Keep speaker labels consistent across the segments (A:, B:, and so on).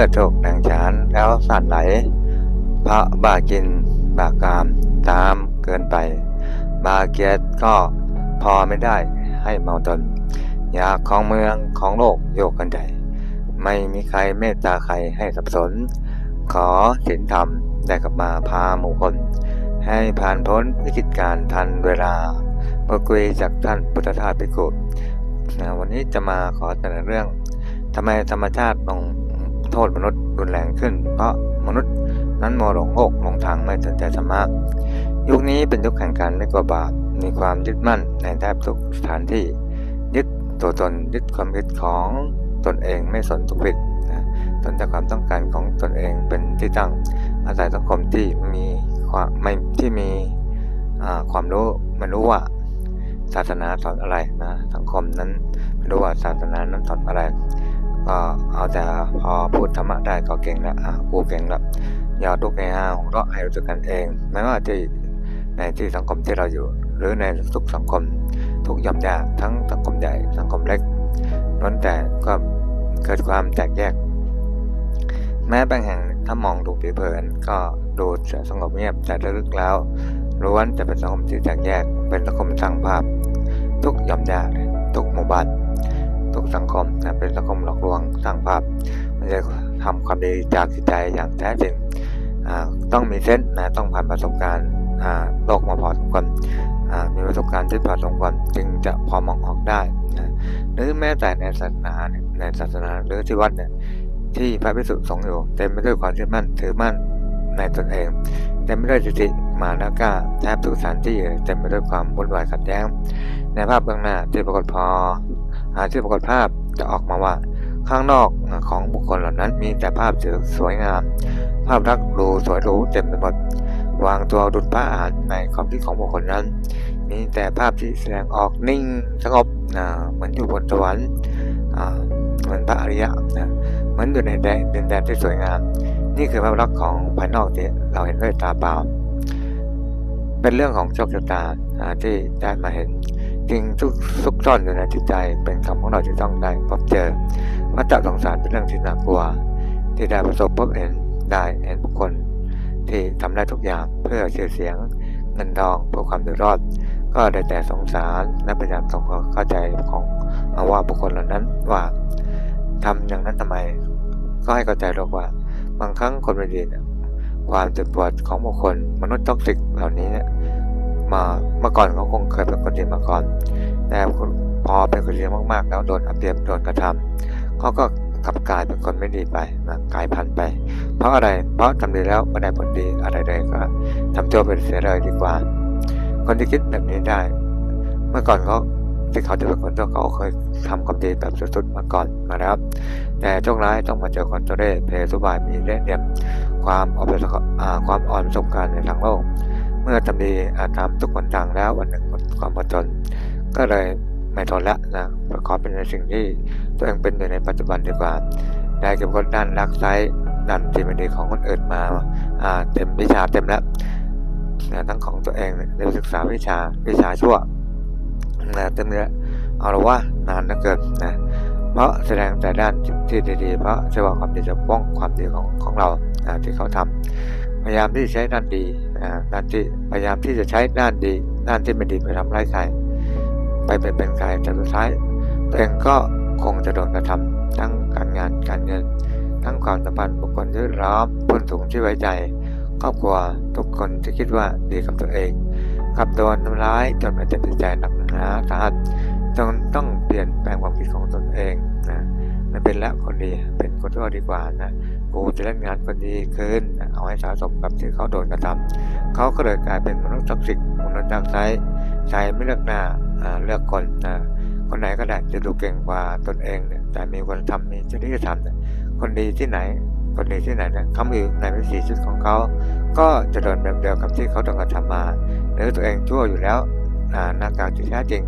A: ลือดโชกแดงฉานแล้วสั่นไหล พระบากินบากามตามเกินไป บาเกียรติก็พอไม่ได้ให้เมาตน อยากของเมืองของโลกโยกกันใจไม่มีใครเมตตาใครให้สับสน ขอศีลธรรมได้กลับมาพาหมู่คน ให้ผ่านพ้นวิกฤตการณ์ทันเวลาเมื่อคุยจากท่านพุทธทาสภิกขุวันนี้จะมาขอเสนอเรื่องทำไมธรรมชาติลง โทษมนุษย์รุนแรงขึ้น เพราะมนุษย์นั้นมัวหลงโลกหลงทางไม่สนใจธรรมะยุคนี้เป็นยุคแห่งการไม่กลัวบาปมีความยึดมั่นในแทบทุกสถานที่ ยึดตัวตนยึดความคิดของตนเองไม่สนทุกผิดสนแต่ความต้องการของตนเองเป็นที่ตั้งอาศัยสังคมที่มีความไม่ที่มีความรู้ไม่รู้ว่าศาสนาสอนอะไรนะสังคมนั้นไม่รู้ว่าศาสนานั้นสอนอะไร ก็เอาแต่พอพูดธรรมะได้ก็เก่งล้วอะกูเก่งล้วอย่าทุกข์ในห้าหัวเราะให้รู้สึกกันเองไม่ว่าที่ในที่สังคมที่เราอยู่ หรือในทุกสังคมทุกย่อมยากทั้งสังคมใหญ่สังคมเล็กล้นแต่ก็เกิดความแตกแยก แม้บางแห่งถ้ามองดูผิวเผินก็ดูจะสงบเงียบแต่ลึกแล้วล้วนจะเป็นสังคมที่แตกแยกเป็นสังคมสร้างภาพ ทุกย่อมยากทุกหมู่บ้าน ทุกสังคมนะเป็นสังคมหลอกลวงสร้างภาพ มันจะทำความดีจากจิตใจอย่างแท้จริงต้องมีเส้นนะต้องผ่านประสบการณ์โลกมาพอสมควรมีประสบการณ์ที่พอสมควรจึงจะพอมองออกได้นะหรือแม้แต่ในศาสนาในศาสนาหรือที่วัดเนี่ยที่พระภิกษุสงฆ์อยู่เต็มไปด้วยความเชื่อมั่นถือมั่นในตนเองเต็มไปด้วยสติมานะก้าแทบทุกสถานที่เต็มไปด้วยความวุ่นวายขัดแย้ง ในภาพเบื้องหน้าที่ปรากฏพอ อาที่ปรากฏภาพจะออกมาว่า ข้างนอกของบุคคลเหล่านั้นมีแต่ภาพสวยงาม ภาพลักษณ์ดูสวยหรูเต็มไปหมดวางตัวดุจพระอานในความคิดของบุคคลนั้น มีแต่ภาพที่แสดงออกนิ่งสงบนะเหมือนอยู่บนสวรรค์เหมือนพระอริยะนะเหมือนอยู่ในแดนดินแดนที่สวยงาม นี่คือภาพลักษณ์ของภายนอกที่เราเห็นด้วยตาเปล่า เป็นเรื่องของโชคชะตาที่ได้มาเห็น จริงทุกซุกซ่อนอยู่ในจิตใจเป็นคำของเราที่ต้องได้พบเจอวัฏสงสารเป็นเรื่องที่น่ากลัว ที่ได้ประสบพบเห็นได้เห็นบุคคล ที่ทำได้ทุกอย่างเพื่อชื่อเสียงเงินทองเพื่อความเดือดร้อนก็ได้แต่สงสารและพยายามทำความเข้าใจของอาว่าบุคคลเหล่านั้นว่าทำอย่างนั้นทำไม ก็ให้เข้าใจหรอกว่า บางครั้งคนไม่ดีเนี่ยความเจ็บปวดของบุคคลมนุษย์ท็อกซิกเหล่านี้เนี่ย มาเมื่อก่อนเขาคงเคยเป็นคนดีมาก่อน แต่พอเป็นคนดีมากๆ แล้วโดนอับเปรียบโดนกระทำเขาก็กลับกลายเป็นคนไม่ดีไปนะกลายพันธุ์ไป เพราะอะไร เพราะทำดีแล้วไม่ได้ผลดีอะไรเลยก็ทำตัวเป็นเสียเลยดีกว่า คนที่คิดแบบนี้ได้ เมื่อก่อนเขาที่เขาจะเป็นคนที่เขาเคยทำความดีแบบสุดๆมาก่อนมาแล้ว แต่โชคร้ายต้องมาเจอคนตัวเร่เพสุบายมีเล่เหลี่ยมความอ่อนประสบความอ่อนประสบการณ์ในทางโลก มื่อทำดีอาทำทุกคนทางแล้ววันหนึ่งหมดความอดทนก็เลยไม่ทนละนะประกอบเป็นในสิ่งที่ตัวเองเป็นอยู่ในปัจจุบันดีกว่าได้เก็บคนด้านรักไซด้านที่ไม่ดีของคนอื่นมาอ่าเต็มวิชาเต็มแล้วนะทั้งของตัวเองได้ศึกษาวิชาวิชาชั่วนะเต็มเลยเอาละว่านานเหลือเกินนะเพราะแสดงแต่ด้านที่ดีๆเพราะเชื่อว่าความดีจะป้องความดีของของเราที่เขาทำ พยายามที่จะใช้ด้านดีด้านที่พยายามที่จะใช้ด้านดี ด้านที่ไม่ดีไปทำร้ายใครไปเป็นเป็นใครแต่สุดท้ายตัวเองก็คงจะโดนกระทำทั้งการงานการเงิน ทั้งความสัมพันธ์บุคคลที่ร้อมพ้นถุงที่ไว้ใจครอบครัวทุกคนที่คิดว่าดีกับตัวเองกับโดนทำร้ายจนเป็นเจ็บใจหนักหนาสาหัสจนต้องเปลี่ยนแปลงความคิดของตนเองนะไม่เป็นแล้วคนดีเป็นคนชั่วดีกว่านะ กูจะเล่นงานคนดีคืนเอาให้สะสมกับที่เขาโดนกระทำเขาก็เลยกลายเป็นมนุษย์ท็อกซิกมนุษย์ดักไซใจไม่เลือกหน้าเลือกคนคนไหนก็ได้จะดูเก่งกว่าตนเองเนี่ยแต่มีคนทำมีจริยธรรมเนี่ยคนดีที่ไหน คนดีที่ไหนเนี่ยเขาอยู่ในวิถีชีวิตของเขาก็จะโดนแบบเดียวกับที่เขาโดนกระทำมาหรือตัวเองชั่วอยู่แล้วหน้ากากที่แท้จริง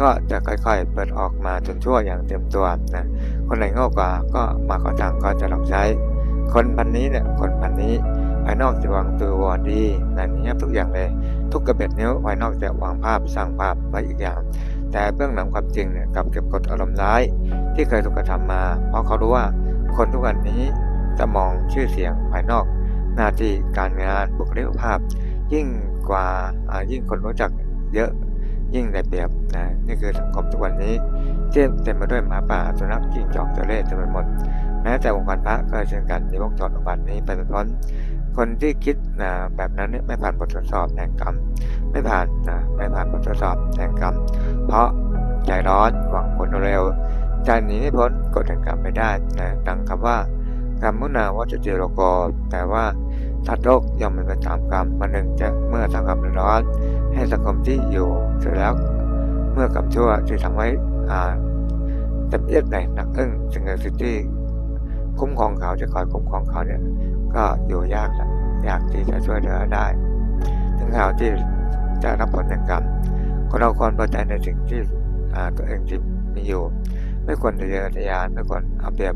A: ก็จะค่อยๆ เปิดออกมาจนชั่วอย่างเต็มตัวนะ คนไหนโง่กว่าก็มาขอทางก็จะหลอกใช้ คนพันนี้เนี่ยคนพันนี้พายนอกจะวางตัววอดีนั่นนี้ทุกอย่างเลย ทุกกระเบ็ดนิ้วภายนอกจะวางภาพสร้างภาพไว้อีกอย่าง แต่เบื้องหลังความจริงเนี่ยกลับเก็บกดอารมณ์ร้าย ที่เคยถูกกระทำมา เพราะเขารู้ว่าคนทุกวันนี้จะมองชื่อเสียงภายนอก หน้าที่การงานบุคลิกภาพ ยิ่งกว่ายิ่งคนรู้จักเยอะยิ่งได้เปรียบนะนี่คือสังคมทุกวันนี้เต็มเต็มไปด้วยหมาป่าสุนัขจิ้งจอกตัวเล่ห์เต็มไปหมด แม้แต่วงการพระก็เช่นกันในวงจรอุบัตินี้ไปเป็นพ้นคนที่คิดนะแบบนั้นเนี่ยไม่ผ่านบททดสอบแห่งกรรม ไม่ผ่านนะไม่ผ่านบททดสอบแห่งกรรม เพราะใจร้อนหวังผลเร็วจะหนีไม่พ้นกฎแห่งกรรมไม่ได้นะดังคำว่ากรรมมุนาวัจเจโรโกแต่ว่าสัตว์โลกย่อมเป็นไปตามกรรมมันหนึ่งจะเมื่อสังคมร้อนให้สังคมที่อยู่เสร็จแล้วเมื่อกรรมชั่วที่ทำไว้อ่าเต็มเอียดในหนักอึ้งสิงศักดิ์สิทธิ์ที่ คุ้มครองเขาจะคอยคุ้มครองเขาเนี่ยก็อยู่ยากละยากที่จะช่วยเหลือได้ ถึงข่าวที่จะรับผลแห่งกรรมคนเราควรพอใจในสิ่งที่ตัวเองที่มีอยู่ ไม่ควรทะเยอทะยานไม่ควรเอาเปรียบ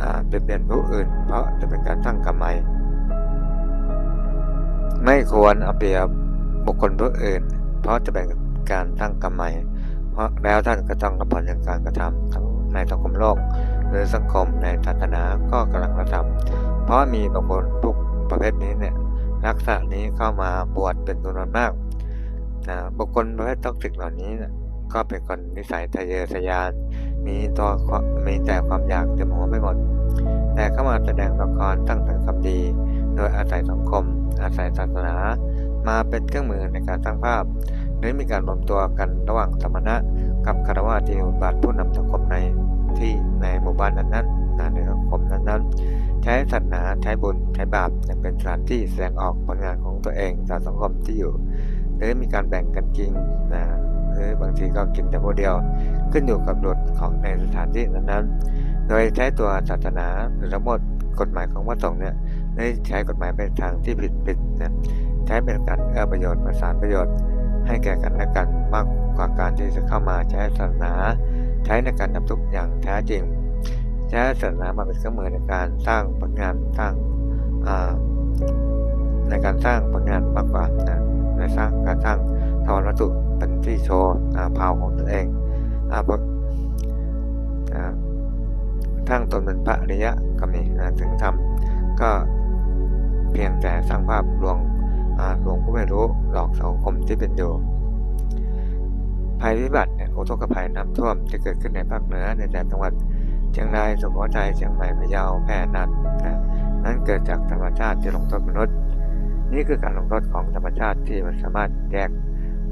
A: อ่าเบียดเบียนผู้อื่น เพราะจะเป็นการตั้งกรรมใหม่ไม่ควรเอาเปรียบบุคคลผู้อื่น เพราะจะเป็นการตั้งกรรมใหม่เพราะแล้วท่านก็ต้องรับผลแห่งการกระทำทั้งในสังคมโลก หรือสังคมในศาสนาก็กำลังกระทำเพราะมีบางคนพวกประเภทนี้เนี่ยลักษณะนี้เข้ามาบวชเป็นจำนวนมากนะบุคคลประเภทท็อกซิกเหล่านี้ก็เป็นคนนิสัยทะเยอทะยาน มีตัวมีแต่ความอยากเต็มหัวไปหมด แต่เข้ามาแสดงละครตั้งแต่คำดี โดยอาศัยสังคม อาศัยศาสนา มาเป็นเครื่องมือในการสร้างภาพ หรือมีการรวมตัวกันระหว่างสมณะ กับคารวะที่บาทผู้นำสังคมใน ที่ในหมู่บ้านนั้นๆในสังคมนั้นๆ ใช้ศาสนาใช้บุญใช้บาปเป็นสถานที่แสดงออกผลงานของตัวเองต่อสังคมที่อยู่ หรือมีการแบ่งกันกินนะหรือบางทีก็กินแต่ผู้เดียว ขึ้นอยู่กับกฎของในสถานที่นั้นๆ โดยใช้ตัวศาสนาหรือทั้งหมดกฎหมายของพระสงฆ์เนี่ยได้ใช้กฎหมายไปทางที่ผิดผิดนะใช้เป็นการเอื้อประโยชน์ประสานประโยชน์ให้แก่กันและกันมากกว่าการที่จะเข้ามาใช้ศาสนา ใช้ในการทำทุกอย่างแท้จริงใช้ศาสนามาเป็นเครื่องมือในการสร้างผลงานสร้างในการสร้างผลงานมากกว่านะในสร้างการสร้างทวารวัตถุเป็นที่โชว์พาวของตัวเองทั้งตนเป็นพระอริยะก็มีนะถึงทำก็เพียงแต่สร้างภาพลวงหลวงผู้ไม่รู้หลอกสังคมที่เป็นอยู่ภัยพิบัติ อุทกภัยน้ำท่วมที่เกิดขึ้นในภาคเหนือในแต่จังหวัดเชียงรายสุโขทัยเชียงใหม่พะเยาแพร่น่านนะนั้นเกิดจากธรรมชาติที่ลงโทษมนุษย์ นี่คือการลงโทษของธรรมชาติที่มันสามารถแยก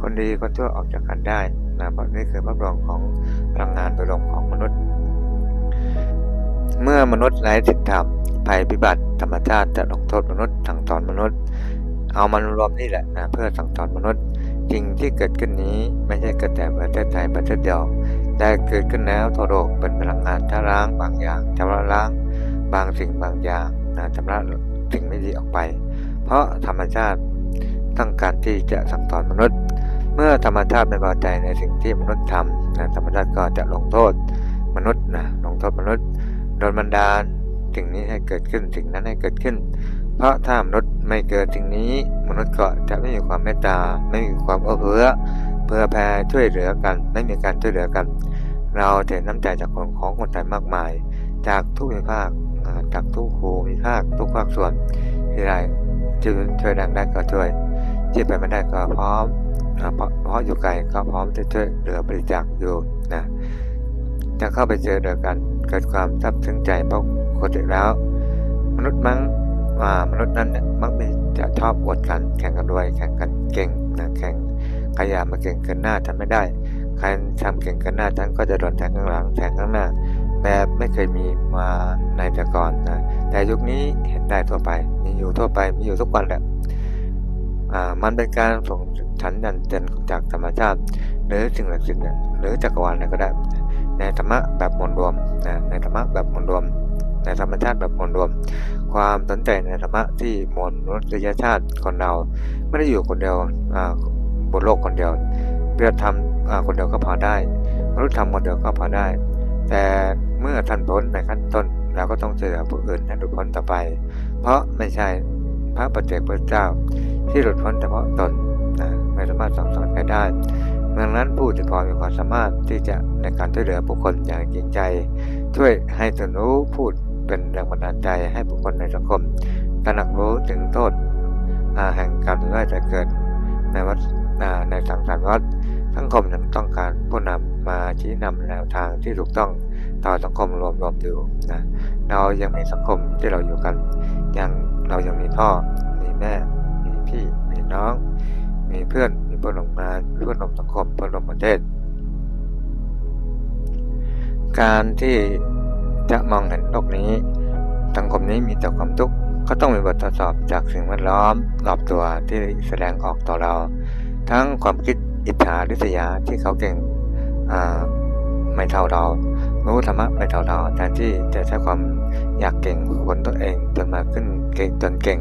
A: คนดีคนชั่วออกจากกันได้นะเพราะนี่คือภาพระบรมของพลังงานโดยรวมของมนุษย์ เมื่อมนุษย์ไร้ศีลธรรมภัยพิบัติ ธรรมชาติจะลงโทษมนุษย์สั่งสอนมนุษย์ เอามันรวมนี่แหละนะเพื่อสั่งสอนมนุษย์ สิ่งที่เกิดขึ้นนี้ไม่ใช่เกิดแต่ประเทศไทยประเทศเดียวแต่เกิดขึ้นแล้วทั่วโลกเป็นพลังงานชะล้างบางอย่างชำระล้างบางสิ่งบางอย่างนะชำระสิ่งไม่ดีออกไป เพราะธรรมชาติต้องการที่จะสั่งสอนมนุษย์ เมื่อธรรมชาติไม่พอใจในสิ่งที่มนุษย์ทำนะธรรมชาติก็จะลงโทษมนุษย์นะลงโทษมนุษย์โดนบันดาลสิ่งนี้ให้เกิดขึ้นสิ่งนั้นให้เกิดขึ้น เพราะถ้ามนุษย์ไม่เกิดสิ่งนี้ มนุษย์ก็จะไม่มีความเมตตา ไม่มีความเอื้อเฟื้อเพื่อแผ่ช่วยเหลือกัน ไม่มีการช่วยเหลือกัน เราเห็นน้ำใจจากคนของคนไทยมากมาย จากทุกภาคจากทุกภูมิภาคทุกภาคส่วนที่ได้ที่ช่วยดังได้ก็ช่วยที่ไปไม่ได้ก็พร้อมเพราะเพราะอยู่ไกลก็พร้อมจะช่วยเหลือบริจาคอยู่นะจะเข้าไปเจอเดียวกัน เกิดความซับซึ้งใจเพราะปกติแล้ว มนุษย์มั้ง มนุษย์นั้นเนี่ยมักมีจะชอบอวดกัน แข่งกันด้วย แข่งกันเก่งนะแข่งใครอยากมาเก่งเกินหน้าทำไม่ได้ ใครทำเก่งเกินหน้าฉันก็จะโดนแทงข้างหลังแทงข้างหน้าแบบไม่เคยมีมาในแต่ก่อนนะแต่ยุคนี้เห็นได้ทั่วไป มีอยู่ทั่วไปมีอยู่ทุกวันแหละอ่ามันเป็นการส่งฉันยันเจนจากธรรมชาติ หรือสิ่งศักดิ์สิทธิ์เนี่ยหรือจักรวาลอะไรก็ได้ ในธรรมะแบบมวลรวมนะในธรรมะแบบมวลรวม ในธรรมชาติแบบมวลรวม ความสนใจในธรรมะที่มวลมนุษยชาติคนเรา ไม่ได้อยู่คนเดียวบนโลกคนเดียวเพื่อทำคนเดียวก็พอได้มนุษย์ทำคนเดียวก็พอได้ แต่เมื่อท่านพ้นในขั้นต้นเราก็ต้องเจอผู้อื่นให้หลุดพ้นต่อไป เพราะไม่ใช่พระปัจเจกพุทธเจ้า ที่หลุดพ้นเฉพาะตนนะไม่สามารถสั่งสอนใครได้ดังนั้นผู้ที่พอมีความสามารถที่จะในการช่วยเหลือบุคคลอย่างจริงใจ ช่วยให้ตนรู้พูด เป็นแรงบันดาลใจให้บุคคลในสังคมตระหนักรู้ถึงโทษแห่งการได้จะเกิดในวัดในสังสารวัฏสังคมนั้นต้องการผู้นำมาชี้นำแนวทางที่ถูกต้องต่อสังคมรวมรวมอยู่นะเรายังมีสังคมที่เราอยู่กันยังเรายังมีพ่อ มีแม่ มีพี่ มีน้อง มีเพื่อน มีเพื่อนร่วมงานเพื่อนร่วมสังคมเพื่อนร่วมประเทศ การที่ จะมองเห็นโลกนี้ สังคมนี้มีแต่ความทุกข์ก็ต้องมีบททดสอบจากสิ่งแวดล้อมรอบตัวที่แสดงออกต่อเรา ทั้งความคิดอิจฉาริษยาที่เขาเก่งอ่าไม่เท่าเรา รู้ธรรมะไม่เท่าเราแทนที่จะใช้ความอยากเก่งคนตัวเองจนมาขึ้นเก่งจนเก่ง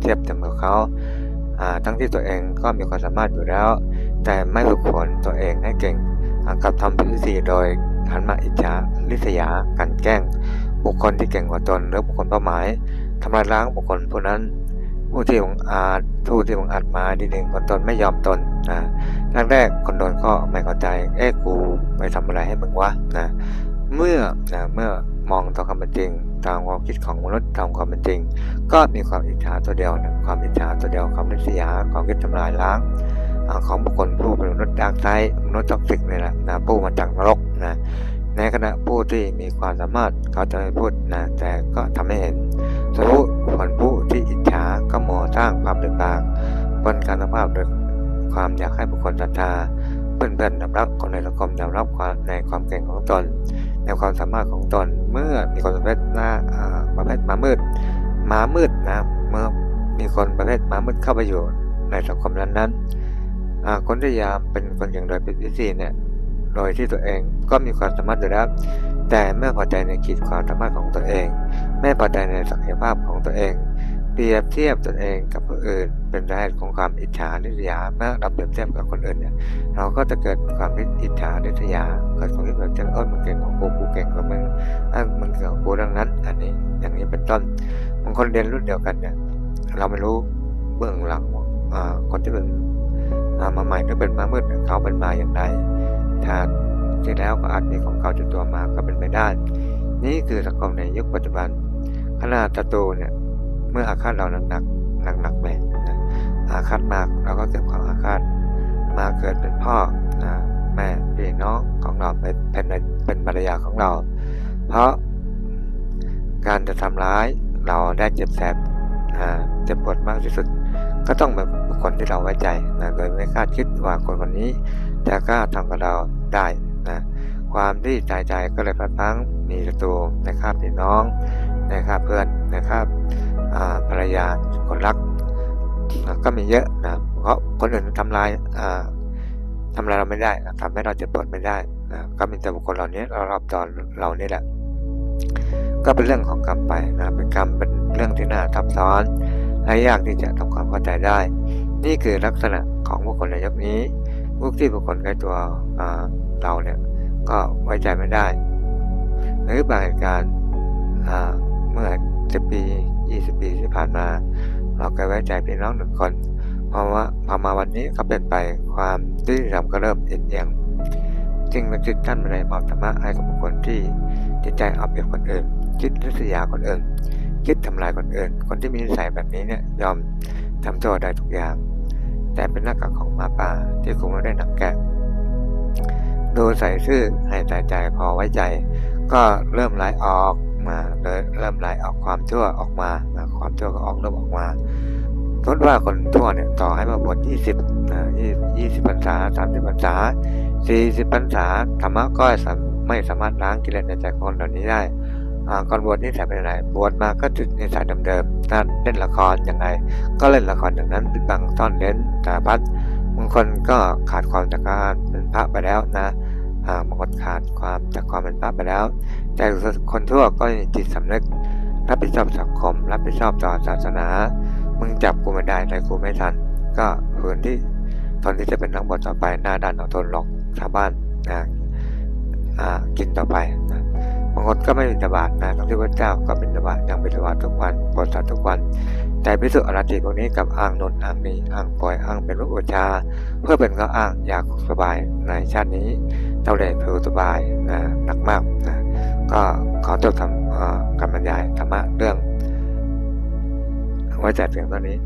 A: เทียบจำกับเขาอ่าทั้งที่ตัวเองก็มีความสามารถอยู่แล้ว แต่ไม่ฝึกฝนตัวเองให้เก่งอ่ากลับทำผิดวิธีโดย หันมาอิจฉาริษยากันแกล้ง บุคคลที่เก่งกว่าตนหรือบุคคลเป้าหมายทำลายล้างบุคคลผู้นั้น ผู้ที่องอาจผู้ที่องอาจมาดีหนึ่งคนตนไม่ยอมตนนะแรกแรกคนโดนก็ไม่เข้าใจเอ๊ะกูไปทำอะไรให้มึงวะนะเมื่อนะเมื่อมองต่อความเป็นจริง ตามความคิดของมนุษย์ตามความเป็นจริง ก็มีความอิจฉาตัวเดียวนะความอิจฉาตัวเดียวความริษยาความคิดทำลายล้างของบุคคลผู้เป็นมนุษย์ดาร์กไซด์มนุษย์ท็อกซิกนี่แหละนะผู้มาจากนรกนะ ในขณะผู้ที่มีความสามารถเขาจะไม่พูดนะ แต่ก็ทำให้เห็นส่วนผู้คนผู้ที่อิจฉาก็หมอสร้างความเดือดร้อนบนการภาพโดยความอยากให้บุคคลศรัทธาเพื่อนเพื่อนยอมรับคนในสังคมยอมรับความในความเก่งของตน ในความสามารถของตน เมื่อมีคนประเภทหน้าอ่าประเภทมามืดมามืดนะเมื่อมีคนประเภทมามืดเข้าไปอยู่ในสังคมนั้นๆอ่าคนที่ยามเป็นคนอย่างโดยเป็นวิธีเนี่ย โดยที่ตัวเองก็มีความสามารถอยู่แล้ว แต่ไม่พอใจในขีดความสามารถของตัวเอง ไม่พอใจในศักยภาพของตัวเอง เปรียบเทียบตัวเองกับผู้อื่น เป็นสาเหตุของความอิจฉาริษยา เมื่อเราเปรียบเทียบกับคนอื่นเนี่ย เราก็จะเกิดความอิจฉาริษยา เกิดความคิดแบบจะเออมึงเก่งของกูกูเก่งกว่ามึงอะมึงเก่งกว่ากูดังนั้น อันนี้อย่างนี้เป็นต้นบางคนเรียนรุ่นเดียวกันเนี่ย เราไม่รู้เบื้องหลังคนที่เป็นมาใหม่หรือเป็นมามืดเนี่ยเขาเป็นมาอย่างไร ถ้าที่แล้วก็อาจมีของเก่าติดตัวมาก็เป็นไปได้ นี่คือสังคมในยุคปัจจุบัน ขนาดศัตรูเนี่ยเมื่ออาฆาตเราหนักหนักหนักๆเลยนะอาฆาตมากเราก็เก็บความอาฆาตมาเกิดเป็นพ่อนะแม่พี่น้องของเราเป็นเป็นเป็นภรรยาของเรา เพราะการจะทำร้ายเราได้เจ็บแสบอ่าเจ็บปวดมากที่สุด ก็ต้องเป็นบุคคลที่เราไว้ใจนะโดยไม่คาดคิดว่าคนคนนี้ จะกล้าทำกับเราได้นะความที่ใจใจก็เลยพัดพังมีศัตรูในคราบพี่น้องในคราบเพื่อนในคราบภรรยาคนรักก็มีเยอะนะเพราะคนอื่นทำลายทำลายเราไม่ได้ทำให้เราเจ็บปวดไม่ได้นะก็มีแต่บุคคลเหล่านี้เรารอบจอเรานี่แหละ ก็เป็นเรื่องของกรรมไปนะเป็นกรรมเป็นเรื่องที่น่าซับซ้อนและยากที่จะทำความเข้าใจได้ นี่คือลักษณะของบุคคลในยุคนี้ พวกที่บุคคลใกล้ตัวเราเนี่ยก็ไว้ใจไม่ได้ หรือบางเหตุการณ์เมื่อสิบปียี่สิบปีที่ผ่านมา เราเคยไว้ใจพี่น้องหนึ่งคนเพราะว่าพอมาวันนี้ก็เป็นไปความยุติธรรมก็เริ่มเอ็นเอียงจึงนักจิตท่านไม่ได้มอบธรรมะให้กับบุคคลที่จิตใจเอาเปรียบคนอื่น คิดริษยาคนอื่น คิดทำลายคนอื่น คนที่มีนิสัยแบบนี้เนี่ยยอมทำโทษได้ทุกอย่าง แต่เป็นหน้ากากของหมาป่าที่คงไม่ได้หนักแกะ ดูใส่ซื่อให้ใจใจพอไว้ใจ ก็เริ่มไหลออกมาเลยเริ่มไหลออกความชั่วออกมาความชั่วก็ออกเริ่มออกมาสมมติว่าคนชั่วเนี่ยต่อให้มาบวชยี่สิบนะยี่ยี่สิบพรรษาสามสิบพรรษาสี่สิบพรรษาธรรมะก็ไม่สามารถล้างกิเลสในใจคนเหล่านี้ได้ ก่อนบวชนี่สัยเป็นอะไรบวชมาก็จุดนิสัยเดิมๆถ้าเล่นละครย่างไรก็เล่นละครอย่างนั้นปิดบังซ่อนเล้นสารพัดบางคนก็ขาดความจากการเป็นพระไปแล้วนะบางคนขาดความจากความเป็นพระไปแล้ว แต่คนทั่วก็จิตสำนึกรับผิดชอบสังคม รับผิดชอบต่อศาสนา มึงจับกูไม่ได้แต่กูไม่ทัน ก็ฝืนที่ตอนที่จะเป็นนักบวชต่อไปหน้าด้านเอาทนหลอกชาวบ้านนะกินต่อไปนะางคนก็ไม่บิณฑบาตนะทั้งที่พระเจ้าก็บิณฑบาตยังบิณฑบาตทุกวันปรดสัตว์ทุกวันใจพิสุอรติพวกนี้กับอ้างนนอ้างนี้อ้างปล่อยอ้างเป็นรูปบูชา เพื่อเป็นข้ออ้างอยากสบายในชาตินี้เท่าไรคือสบายนะหนักมากนะก็ขอจบทำการบรรยายธรรมะเรื่องไว้แต่เพียงเท่านี้